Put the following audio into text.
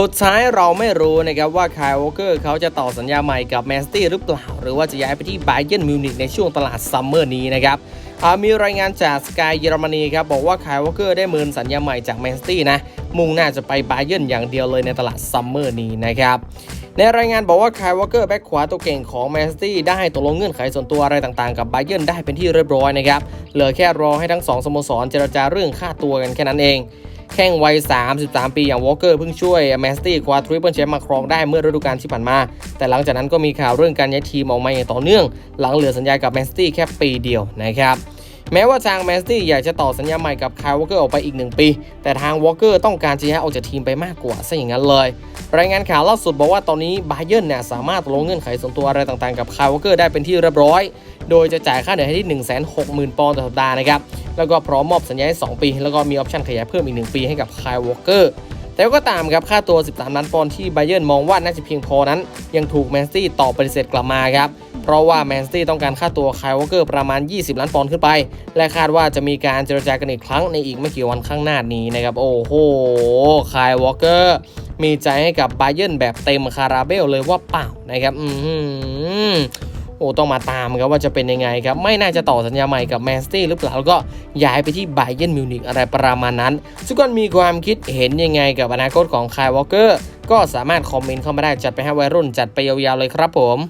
สุดท้ายเราไม่รู้นะครับว่าคายวอเกอร์เขาจะต่อสัญญาใหม่กับแมนซิตี้หรือเปล่า หรือว่าจะย้ายไปที่ไบเยนมิวนิกในช่วงตลาดซัมเมอร์นี้นะครับมีรายงานจากสกายเยอรมนีครับบอกว่าคายวอเกอร์ได้มืนสัญญาใหม่จากแมนซิตี้นะมุ่งหน้าจะไปไบเยนอย่างเดียวเลยในตลาดซัมเมอร์นี้นะครับ ในรายงานบอกว่าคายวอลเกอร์แบ็คขวาตัวเก่งของแมนซิตี้ได้ตกลงเงื่อนไขส่วนตัวอะไรต่างๆ กับไบเ e นได้เป็นที่เรียบร้อยนะครับ เหลือแค่รอให้ทั้งสองสโมสรเจรจาเรื่องค่าตัวกันแค่นั้นเอง แข้งวัย 33 ปีอย่างวอลเกอร์เพิ่งช่วยแมนซิตี้คว้าทริปเปิลแชมป์มาครองได้เมื่อฤดูกาลที่ผ่านมา แต่หลังจากนั้นก็มีข่าวเรื่องการย้ายทีมออกมาอย่างต่อเนื่อง หลังเหลือสัญญากับแมนซิตี้แค่ปีเดียวนะครับ แม้ว่าทางแมนซิตี้อยากจะต่อสัญญาใหม่กับคายวอลเกอร์ออกไปอีก 1 ปี แต่ทางวอลเกอร์ต้องการจะย้ายออกจากทีมไปมากกว่าซะอย่างนั้นเลย รายงานข่าวล่าสุดบอกว่าตอนนี้บาเยิร์นเนี่ยสามารถลงเงื่อนไขส่วนตัวอะไรต่างๆกับคายวอลเกอร์ได้เป็นที่เรียบร้อย โดยจะจ่ายค่าเหนื่อยให้ที่ 160,000 ปอนด์ต่อสัปดาห์นะครับ แล้วก็พร้อมมอบสัญญาให้2ปี แล้วก็มีออปชั่นขยายเพิ่มอีก 1 ปีให้กับคายวอลเกอร์แต่ก็ตามครับค่าตัว 13 ล้านปอนด์ที่ไบเยิร์นมองว่าน่าจะเพียงพอนั้น ยังถูกแมนซิตี้ตอปฏิเสธกลับมาครับ เพราะว่าแมนซิตี้ต้องการค่าตัวคายวอเกอร์ประมาณ 20 ล้านปอนด์ขึ้นไป และคาดว่าจะมีการเจรจากันอีกครั้งในอีกไม่กี่วันข้างหน้านี้นะครับ โอ้โหคายวอเกอร์มีใจให้กับไบเยิร์นแบบเต็มคาราเบลเลยว่าเปล่านะครับ อืมโอ้ต้องมาตามครับว่าจะเป็นยังไงครับ ไม่น่าจะต่อสัญญาใหม่กับแมนซิตี้หรือเปล่าแล้วก็ย้ายไปที่ไบเ e นมิวนิกอะไรประมาณนั้นทุกคนมีความคิดเห็นยังไงกับอนาคตของคายวอลเกอร์ก็สามารถคอมเมนต์เข้ามาได้จัดไปให้วัยรุ่นจัดไปยาวๆเลยครับผม